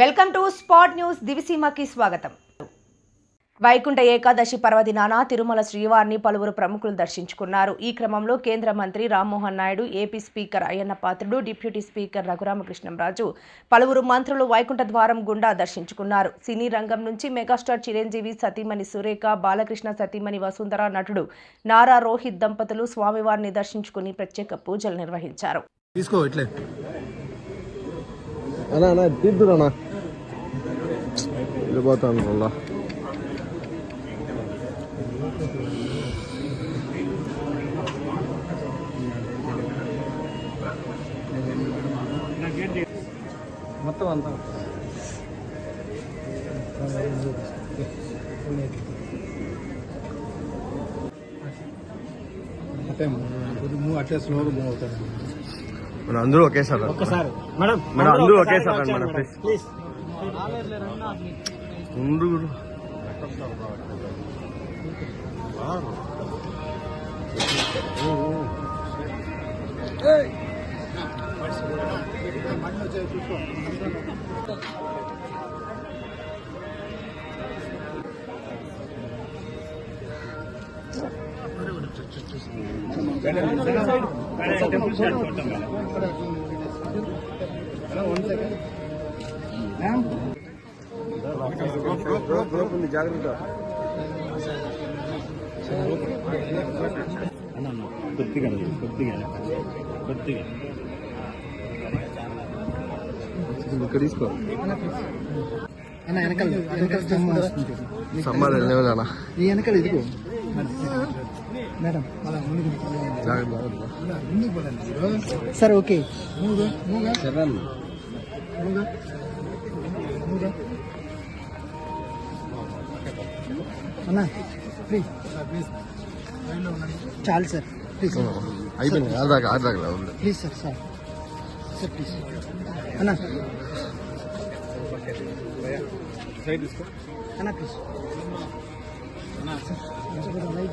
Welcome to spot news దివిసీమకి స్వాగతం. వైకుంఠ ఏకాదశి పర్వదినాన తిరుమల శ్రీవారిని పలువురు ప్రముఖులు దర్శించుకున్నారు. ఈ క్రమంలో కేంద్ర మంత్రి Rammohan Naidu AP speaker Ayyanna Patrudu deputy speaker Raghuramakrishnamraju పలువురు మంత్రులు వైకుంఠ ద్వారం గుండా దర్శించుకున్నారు. సినీ రంగం నుంచి మెగాస్టార్ చిరంజీవి సతీమణి సురేఖ బాలకృష్ణ సతీమణి వసుంధర నటుడు నారా రోహిత్ దంపతులు స్వామివారిని దర్శించుకుని ప్రత్యేక పూజలు నిర్వహించారు. తీసుకో ఇట్లే. అన్నా అన్నా తీద్దురన్నా వెళ్ళిపోతాను మళ్ళా. మొత్తం అంతా. మన అందరూ ఒకేసారి. ఒక్కసారి. మేడం మేడం అందరూ ఒకేసారి మేడం వచ్చేయండి ప్లీజ్ ప్లీజ్ ముందు గురు. రోప్ ఉంది, జాగ్రత్త కొద్దిగా కొద్దిగా కొద్దిగా ఇక్కడ తీసుకో వెనకాల వెనకాల ఈ వెనకాల ఇదిగో మేడం. సార్ ఓకే మూగా మూగా మూగా మూగా అన్న ప్లీజ్ ప్లీజ్ చాలు సార్ ప్లీజ్ అయిపోయింది ఆడదాకా ఆడదాకా ఉంది please sir sir sir please అన్న అన్న ప్లీజ్ లైట్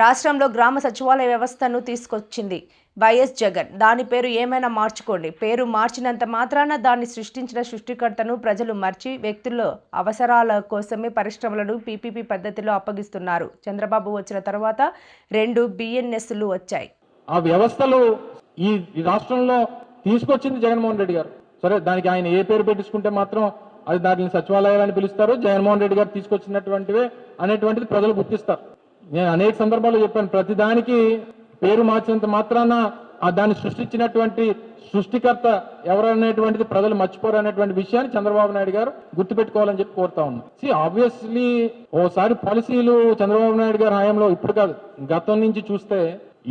రాష్ట్రంలో గ్రామ సచివాలయ వ్యవస్థను తీసుకొచ్చింది వైఎస్ జగన్. దాని పేరు ఏమైనా మార్చుకోండి. పేరు మార్చినంత మాత్రాన దాన్ని సృష్టించిన సృష్టికర్తను ప్రజలు మర్చి వ్యక్తుల్లో అవసరాల కోసమే పరిశ్రమలను పీపీపీ పద్ధతిలో అప్పగిస్తున్నారు. చంద్రబాబు వచ్చిన తర్వాత రెండు బిఎన్ఎస్లు వచ్చాయి. ఆ వ్యవస్థలు ఈ రాష్ట్రంలో తీసుకొచ్చింది జగన్మోహన్ రెడ్డి గారు. సరే దానికి ఆయన ఏ పేరు పెట్టించుకుంటే మాత్రం అది దానిని సచివాలయాలని పిలుస్తారు జగన్మోహన్ రెడ్డి గారు తీసుకొచ్చినటువంటివే అనేటువంటిది ప్రజలు గుర్తిస్తారు. నేను అనేక సందర్భాల్లో చెప్పాను ప్రతిదానికి పేరు మార్చినంత మాత్రాన ఆ దాన్ని సృష్టించినటువంటి సృష్టికర్త ఎవరనేటువంటిది ప్రజలు మర్చిపోరు అనేటువంటి విషయాన్ని చంద్రబాబు నాయుడు గారు గుర్తుపెట్టుకోవాలని చెప్పి కోరుతా ఉన్నాను. సి ఆబ్వియస్లీ ఓసారి పాలసీలు చంద్రబాబు నాయుడు గారి హయాంలో ఇప్పుడు కాదు గతం నుంచి చూస్తే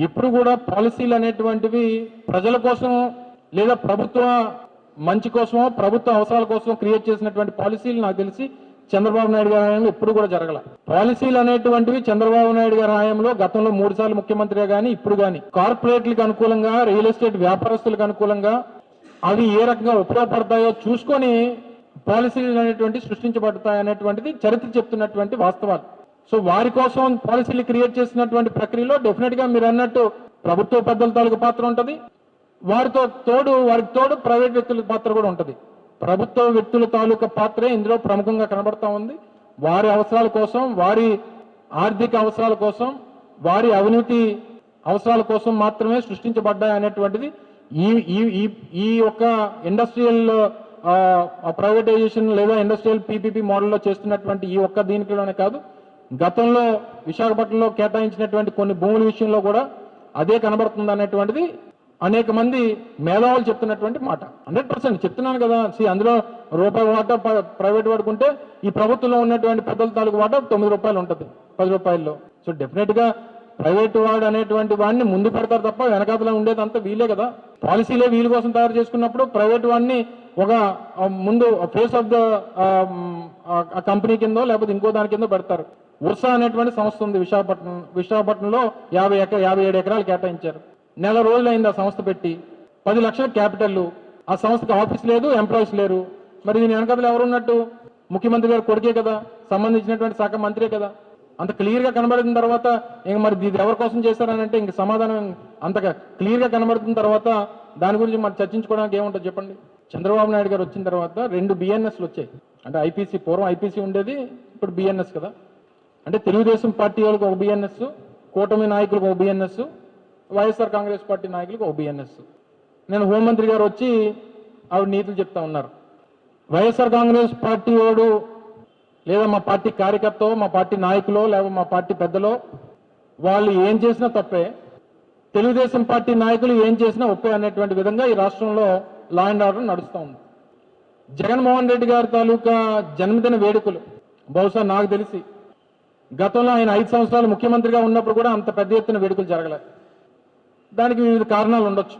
ఇప్పుడు కూడా పాలసీలు అనేటువంటివి ప్రజల కోసం లేదా ప్రభుత్వ మంచి కోసమో ప్రభుత్వ అవసరాల కోసం క్రియేట్ చేసినటువంటి పాలసీలు నాకు తెలిసి చంద్రబాబు నాయుడు గారి హయాంలో ఎప్పుడు కూడా జరగల. పాలసీలు అనేటువంటివి చంద్రబాబు నాయుడు గారి హయాంలో గతంలో మూడు సార్లు ముఖ్యమంత్రిగా గానీ ఇప్పుడు గానీ కార్పొరేట్లకు అనుకూలంగా రియల్ ఎస్టేట్ వ్యాపారస్తులకు అనుకూలంగా అవి ఏ రకంగా ఉపయోగపడతాయో చూసుకొని పాలసీలు అనేటువంటి సృష్టించబడతాయి అనేటువంటిది చరిత్ర చెప్తున్నటువంటి వాస్తవాలు. సో వారి కోసం పాలసీలు క్రియేట్ చేసినటువంటి ప్రక్రియలో డెఫినెట్గా మీరు అన్నట్టు ప్రభుత్వ పెద్దల తాలూకు పాత్ర ఉంటది. వారితో తోడు వారికి తోడు ప్రైవేట్ వ్యక్తుల పాత్ర కూడా ఉంటది. ప్రభుత్వ వ్యక్తుల తాలూకా పాత్రే ఇందులో ప్రముఖంగా కనబడతా ఉంది. వారి అవసరాల కోసం వారి ఆర్థిక అవసరాల కోసం వారి అవినీతి అవసరాల కోసం మాత్రమే సృష్టించబడ్డాయి అనేటువంటిది ఈ ఈ ఈ ఈ యొక్క ఇండస్ట్రియల్ ప్రైవేటైజేషన్ లేదా ఇండస్ట్రియల్ పీపీపీ మోడల్లో చేస్తున్నటువంటి ఈ ఒక్క దీనికిలోనే కాదు గతంలో విశాఖపట్నంలో కేటాయించినటువంటి కొన్ని భూముల విషయంలో కూడా అదే కనబడుతుంది అనేటువంటిది అనేక మంది మేధావులు చెప్తున్నటువంటి మాట. హండ్రెడ్ పర్సెంట్ చెప్తున్నాను కదా. సి అందులో రూపాయి వాటా ప్రైవేట్ వాడుకుంటే ఈ ప్రభుత్వంలో ఉన్నటువంటి పెద్దల తాలూకు వాటా తొమ్మిది రూపాయలు ఉంటుంది పది రూపాయల్లో. సో డెఫినెట్గా ప్రైవేట్ వాడు అనేటువంటి వాడిని ముందు పెడతారు తప్ప వెనకాతల ఉండేదంతా వీలే కదా. పాలసీలే వీళ్ళ కోసం తయారు చేసుకున్నప్పుడు ప్రైవేట్ వాడిని ఒక ముందు ఫేస్ ఆఫ్ ద కంపెనీ కిందో లేకపోతే ఇంకో దాని కింద పెడతారు. ఉర్సా అనేటువంటి సంస్థ ఉంది విశాఖపట్నం విశాఖపట్నంలో యాభై ఎక యాభై ఏడు ఎకరాలు కేటాయించారు. నెల రోజులైంది ఆ సంస్థ పెట్టి. పది లక్షల క్యాపిటల్ ఆ సంస్థకి ఆఫీస్ లేదు ఎంప్లాయీస్ లేరు. మరి దీని వెనకాతలు ఎవరు ఉన్నట్టు? ముఖ్యమంత్రి గారు కొడుకే కదా సంబంధించినటువంటి శాఖ మంత్రే కదా. అంత క్లియర్గా కనబడిన తర్వాత ఇంక మరి ఇది ఎవరి కోసం చేశారనంటే ఇంక సమాధానం అంతగా క్లియర్గా కనబడుతున్న తర్వాత దాని గురించి మరి చర్చించుకోవడానికి ఏముంటుంది చెప్పండి? చంద్రబాబు నాయుడు గారు వచ్చిన తర్వాత రెండు బిఎన్ఎస్లు వచ్చాయి. అంటే ఐపీసీ పూర్వం ఐపీసీ ఉండేది ఇప్పుడు బిఎన్ఎస్ కదా. అంటే తెలుగుదేశం పార్టీ వాళ్ళకి ఒక బిఎన్ఎస్ కూటమి నాయకులకు ఒక బిఎన్ఎస్ వైఎస్ఆర్ కాంగ్రెస్ పార్టీ నాయకులకు ఒక బిఎన్ఎస్ నేను హోంమంత్రి గారు వచ్చి ఆవిడ నీతులు చెప్తా ఉన్నారు. వైఎస్ఆర్ కాంగ్రెస్ పార్టీ వాడు లేదా మా పార్టీ కార్యకర్త మా పార్టీ నాయకులో లేదా మా పార్టీ పెద్దలో వాళ్ళు ఏం చేసినా తప్పే. తెలుగుదేశం పార్టీ నాయకులు ఏం చేసినా ఒప్పే అనేటువంటి విధంగా ఈ రాష్ట్రంలో లా అండ్ ఆర్డర్ నడుస్తూ ఉంది. జగన్మోహన్ రెడ్డి గారి తాలూకా జన్మదిన వేడుకలు బహుశా నాకు తెలిసి గతంలో ఆయన ఐదు సంవత్సరాలు ముఖ్యమంత్రిగా ఉన్నప్పుడు కూడా అంత పెద్ద ఎత్తున వేడుకలు జరగలేదు దానికి వివిధ కారణాలు ఉండొచ్చు.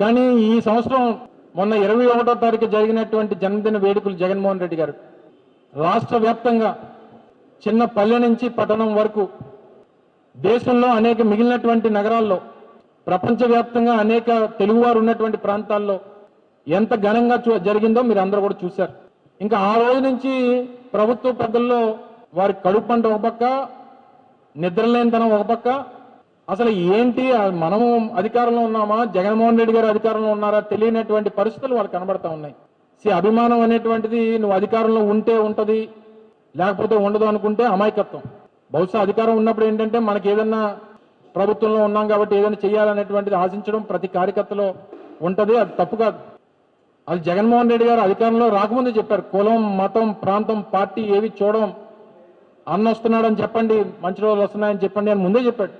కానీ ఈ సంవత్సరం మొన్న ఇరవై ఒకటో తారీఖు జరిగినటువంటి జన్మదిన వేడుకలు జగన్మోహన్ రెడ్డి గారు. రాష్ట్ర వ్యాప్తంగా చిన్న పల్లె నుంచి పట్టణం వరకు దేశంలో అనేక మిగిలినటువంటి నగరాల్లో ప్రపంచవ్యాప్తంగా అనేక తెలుగువారు ఉన్నటువంటి ప్రాంతాల్లో ఎంత ఘనంగా చూ- జరిగిందో మీరు అందరూ కూడా చూశారు. ఇంకా ఆ రోజు నుంచి ప్రభుత్వ పెద్దల్లో వారి కడుపు పంట ఒక పక్క నిద్రలేనితనం ఒక పక్క అసలు ఏంటి? మనము అధికారంలో ఉన్నామా? జగన్మోహన్ రెడ్డి గారు అధికారంలో ఉన్నారా? తెలియనటువంటి పరిస్థితులు వాళ్ళు కనబడతా ఉన్నాయి. సి అభిమానం అనేటువంటిది నువ్వు అధికారంలో ఉంటే ఉంటుంది లేకపోతే ఉండదు అనుకుంటే అమాయకత్వం. బహుశా అధికారం ఉన్నప్పుడు ఏంటంటే మనకి ఏదన్నా ప్రభుత్వంలో ఉన్నాం కాబట్టి ఏదైనా చేయాలనేటువంటిది ఆశించడం ప్రతి కార్యకర్తలో ఉంటుంది. అది తప్పు కాదు. అది జగన్మోహన్ రెడ్డి గారు అధికారంలో రాకముందే చెప్పారు. కులం మతం ప్రాంతం పార్టీ ఏవి చూడడం అన్న వస్తున్నాడని చెప్పండి మంచి రోజులు వస్తున్నాయని చెప్పండి అని ముందే చెప్పాడు.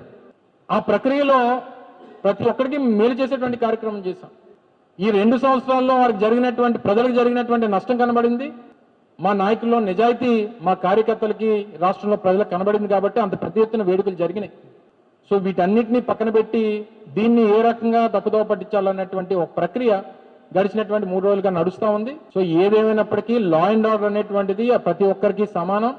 ఆ ప్రక్రియలో ప్రతి ఒక్కరికి మేలు చేసేటువంటి కార్యక్రమం చేశాం. ఈ రెండు సంవత్సరాల్లో వారికి జరిగినటువంటి ప్రజలకు జరిగినటువంటి నష్టం కనబడింది. మా నాయకుల్లో నిజాయితీ మా కార్యకర్తలకి రాష్ట్రంలో ప్రజలకు కనబడింది కాబట్టి అంత పెద్ద ఎత్తున వేడుకలు జరిగినాయి. సో వీటన్నిటిని పక్కన పెట్టి దీన్ని ఏ రకంగా తప్పుదోవ పట్టించాలన్నటువంటి ఒక ప్రక్రియ గడిచినటువంటి మూడు రోజులుగా నడుస్తూ ఉంది. సో ఏదేమైనప్పటికీ లా అండ్ ఆర్డర్ అనేటువంటిది ప్రతి ఒక్కరికి సమానం.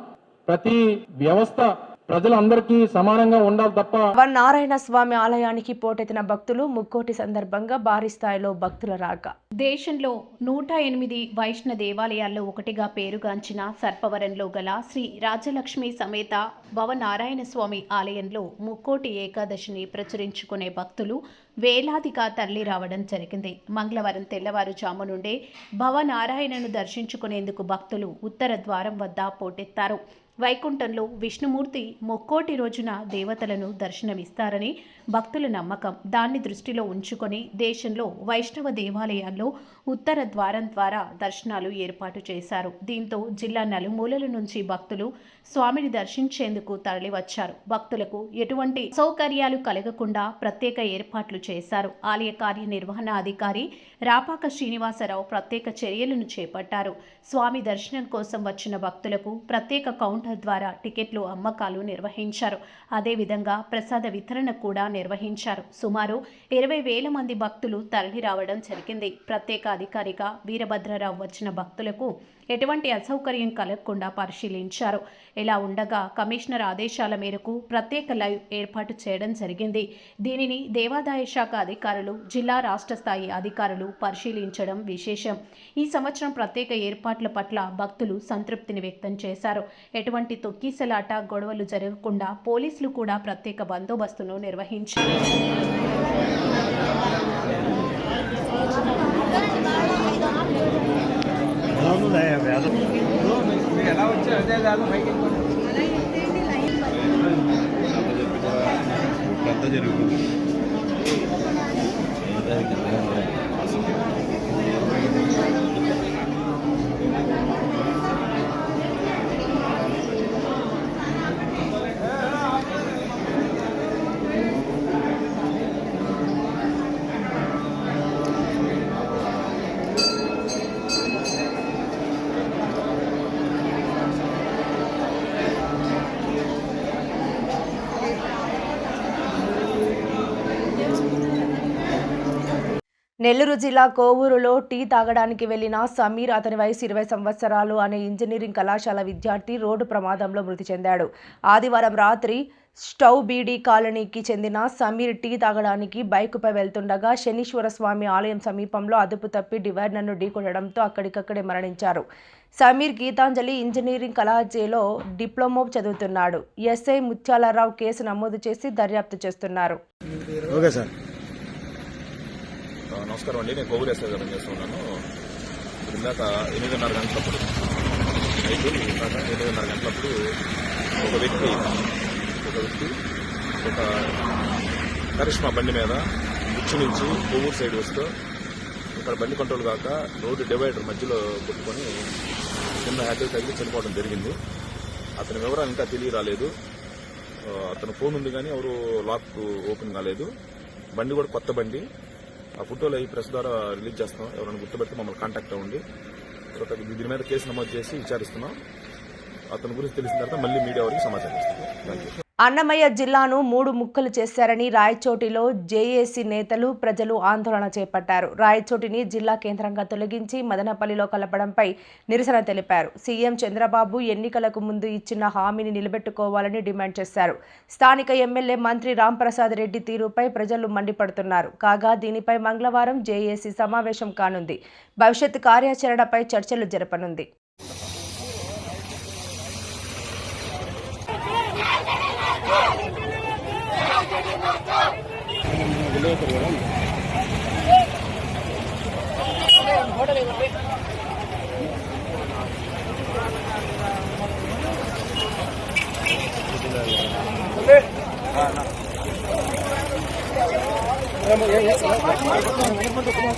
ప్రతి వ్యవస్థ ప్రజలందరికీ సమానంగా ఉండాలి తప్ప వన్ నారాయణ స్వామి ఆలయానికి పోటెత్తిన భక్తులు ముక్కోటి సందర్భంగా భారీ స్థాయిలో భక్తుల రాక. దేశంలో నూట ఎనిమిది వైష్ణ దేవాలయాల్లో ఒకటిగా పేరుగాంచిన సర్పవరంలో గల శ్రీ రాజలక్ష్మి సమేత భవనారాయణ స్వామి ఆలయంలో ముక్కోటి ఏకాదశిని ప్రచురించుకునే భక్తులు వేలాదిగా తరలి రావడం జరిగింది. మంగళవారం తెల్లవారుజాము నుండే భవనారాయణను దర్శించుకునేందుకు భక్తులు ఉత్తర ద్వారం వద్ద పోటెత్తారు. వైకుంఠంలో విష్ణుమూర్తి ముక్కోటి రోజున దేవతలను దర్శనమిస్తారని భక్తుల నమ్మకం. దాన్ని దృష్టిలో ఉంచుకొని దేశంలో వైష్ణవ దేవాలయాల్లో ఉత్తర ద్వారం ద్వారా దర్శనాలు ఏర్పాటు చేశారు. దీంతో జిల్లా నలుమూలల నుంచి భక్తులు స్వామిని దర్శించేందుకు తరలివచ్చారు. భక్తులకు ఎటువంటి సౌకర్యాలు కలగకుండా ప్రత్యేక ఏర్పాట్లు చేశారు. ఆలయ కార్యనిర్వహణ అధికారి రాపాక శ్రీనివాసరావు ప్రత్యేక చర్యలను చేపట్టారు. స్వామి దర్శనం కోసం వచ్చిన భక్తులకు ప్రత్యేక కౌంటర్ ద్వారా టికెట్లు అమ్మకాలు నిర్వహించారు. అదేవిధంగా ప్రసాద వితరణ కూడా నిర్వహించారు. సుమారు ఇరవై వేల మంది భక్తులు తరలి రావడం జరిగింది. ప్రత్యేక అధికారిగా వీరభద్రరావు వచ్చిన భక్తులకు ఎటువంటి అసౌకర్యం కలగకుండా పరిశీలించారు. ఇలా ఉండగా కమిషనర్ ఆదేశాల మేరకు ప్రత్యేక లైవ్ ఏర్పాటు చేయడం జరిగింది. దీనిని దేవాదాయ శాఖ అధికారులు జిల్లా రాష్ట్ర స్థాయి అధికారులు పరిశీలించడం విశేషం. ఈ సంవత్సరం ప్రత్యేక ఏర్పాట్ల పట్ల భక్తులు సంతృప్తిని వ్యక్తం చేశారు. ఎటువంటి తొక్కిసలాట గొడవలు జరగకుండా పోలీసులు కూడా ప్రత్యేక బందోబస్తును నిర్వహించారు. అవును వేదం పెద్ద జరుగుతుంది. నెల్లూరు జిల్లా కోవూరులో టీ తాగడానికి వెళ్ళిన సమీర్ అతని వయసు ఇరవై సంవత్సరాలు అనే ఇంజనీరింగ్ కళాశాల విద్యార్థి రోడ్డు ప్రమాదంలో మృతి చెందాడు. ఆదివారం రాత్రి స్టవ్ బీడీ కాలనీకి చెందిన సమీర్ టీ తాగడానికి బైకుపై వెళ్తుండగా శనీశ్వర స్వామి ఆలయం సమీపంలో అదుపు తప్పి డివైడర్ను ఢీకొనడంతో అక్కడికక్కడే మరణించారు. సమీర్ గీతాంజలి ఇంజనీరింగ్ కళాశాలలో డిప్లొమా చదువుతున్నాడు. ఎస్ఐ ముత్యాలరావు కేసు నమోదు చేసి దర్యాప్తు చేస్తున్నారు. Okay sir. నమస్కారం అండి. నేను కోవిడ్ ఎస్ఐ గారు చేస్తున్నాను ఇందాక ఎనిమిదిన్నర గంటలప్పుడు అయితే ఇందాక ఎనిమిదిన్నర గంటలప్పుడు ఒక వ్యక్తి ఒక వ్యక్తి ఒక కరిష్మా బండి మీద ఉచ్చు నుంచి కొవ్వూరు సైడ్ వస్తూ ఇక్కడ బండి కంట్రోల్ కాక రోడ్డు డివైడర్ మధ్యలో కొట్టుకొని కింద హ్యాకిల్ తగిలి చనిపోవడం జరిగింది. అతని వివరాలు ఇంకా తెలియరాలేదు. రాలేదు అతను ఫోన్ ఉంది కానీ ఎవరు లాక్ ఓపెన్ కాలేదు. బండి కూడా కొత్త బండి. ఆ ఫోటోలు ఈ ప్రెస్ ద్వారా రిలీజ్ చేస్తాం ఎవరైనా గుర్తుపెట్టి మమ్మల్ని కాంటాక్ట్ అవ్వండి. తర్వాత దీని మీద కేసు నమోదు చేసి విచారిస్తున్నాం. అతని గురించి తెలిసిన తర్వాత మళ్ళీ మీడియా వారికి సమాచారం ఇస్తాం థ్యాంక్ యూ అన్నమయ్య జిల్లాను మూడు ముక్కలు చేశారని రాయచోటిలో జేఏసీ నేతలు ప్రజలు ఆందోళన చేపట్టారు. రాయచోటిని జిల్లా కేంద్రంగా తొలగించి మదనపల్లిలో కలపడంపై నిరసన తెలిపారు. సీఎం చంద్రబాబు ఎన్నికలకు ముందు ఇచ్చిన హామీని నిలబెట్టుకోవాలని డిమాండ్ చేశారు. స్థానిక ఎమ్మెల్యే మంత్రి రాంప్రసాద్ రెడ్డి తీరుపై ప్రజలు మండిపడుతున్నారు. కాగా దీనిపై మంగళవారం జేఏసీ సమావేశం కానుంది. భవిష్యత్ కార్యాచరణపై చర్చలు జరపనుంది.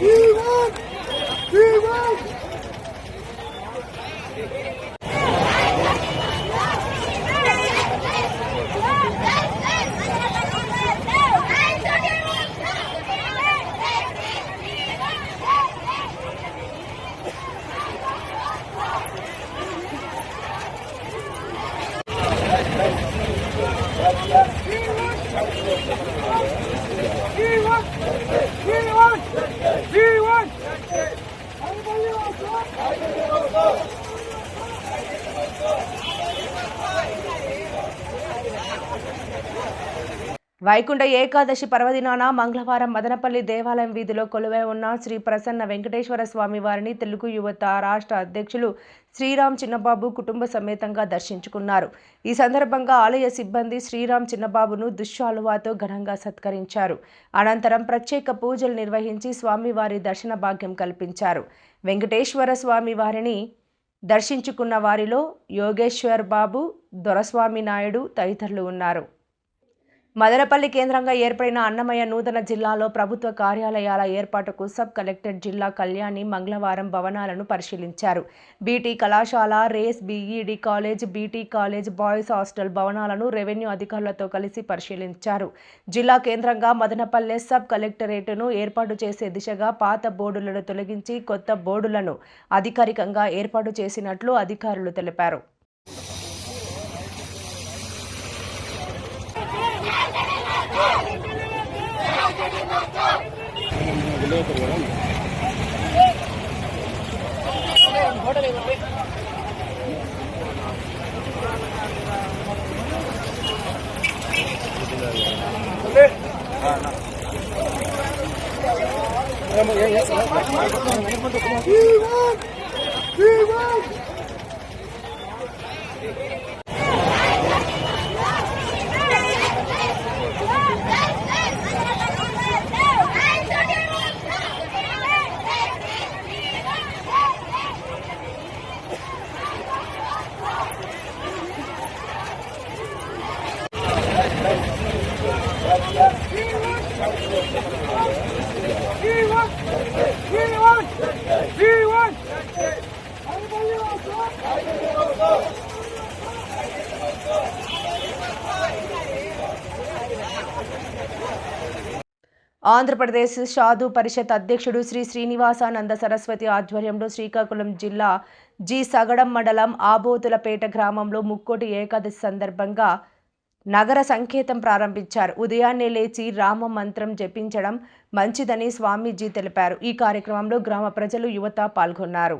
We won! We won! Vaikuntha Ekadashi పర్వదినాన మంగళవారం మదనపల్లి దేవాలయం వీధిలో కొలువై ఉన్న శ్రీ ప్రసన్న వెంకటేశ్వర స్వామి వారిని తెలుగు యువత రాష్ట్ర అధ్యక్షులు శ్రీరామ్ చిన్నబాబు కుటుంబ సమేతంగా దర్శించుకున్నారు. ఈ సందర్భంగా ఆలయ సిబ్బంది శ్రీరామ్ చిన్నబాబును దుశ్శాలువాతో ఘనంగా సత్కరించారు. అనంతరం ప్రత్యేక పూజలు నిర్వహించి స్వామివారి దర్శన భాగ్యం కల్పించారు. వెంకటేశ్వర స్వామి వారిని దర్శించుకున్న వారిలో యోగేశ్వర్ బాబు దొరస్వామి నాయుడు తదితరులు ఉన్నారు. మదనపల్లి కేంద్రంగా ఏర్పడిన అన్నమయ్య నూతన జిల్లాలో ప్రభుత్వ కార్యాలయాల ఏర్పాటుకు సబ్ కలెక్టర్ జిల్లా కళ్యాణి మంగళవారం భవనాలను పరిశీలించారు. బీటీ కళాశాల race BEd college BT college boys hostel revenue revenue అధికారులతో కలిసి పరిశీలించారు. జిల్లా కేంద్రంగా మదనపల్లె సబ్ కలెక్టరేటును ఏర్పాటు చేసే దిశగా పాత బోర్డులను తొలగించి కొత్త బోర్డులను అధికారికంగా ఏర్పాటు చేసినట్లు అధికారులు తెలిపారు. Ya, ya, ya. ఆంధ్రప్రదేశ్ సాధు పరిషత్ అధ్యక్షుడు శ్రీ శ్రీనివాసానంద సరస్వతి ఆధ్వర్యంలో శ్రీకాకుళం జిల్లా జి సగడం మండలం ఆబోతులపేట గ్రామంలో ముక్కోటి ఏకాదశి సందర్భంగా నగర సంకేతం ప్రారంభించారు. ఉదయాన్నే లేచి రామ మంత్రం జపించడం మంచిదని స్వామీజీ తెలిపారు. ఈ కార్యక్రమంలో గ్రామ ప్రజలు యువత పాల్గొన్నారు.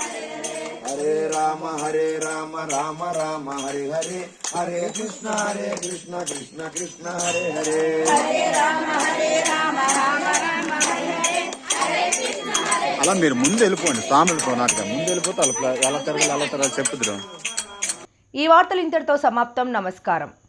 హరే రామ హరే రామ రామ రామ హరే హరే హరే కృష్ణ హరే కృష్ణ కృష్ణ కృష్ణ హరే హరే. అలా మీరు ముందు వెళ్ళిపోండి స్వాములతో నాటుగా ముందు వెళ్ళిపోతే అలా ఎలా తిరగాలి అలా తిరగాలి చెప్పుదురు ఈ వార్తలు ఇంతటితో సమాప్తం. నమస్కారం.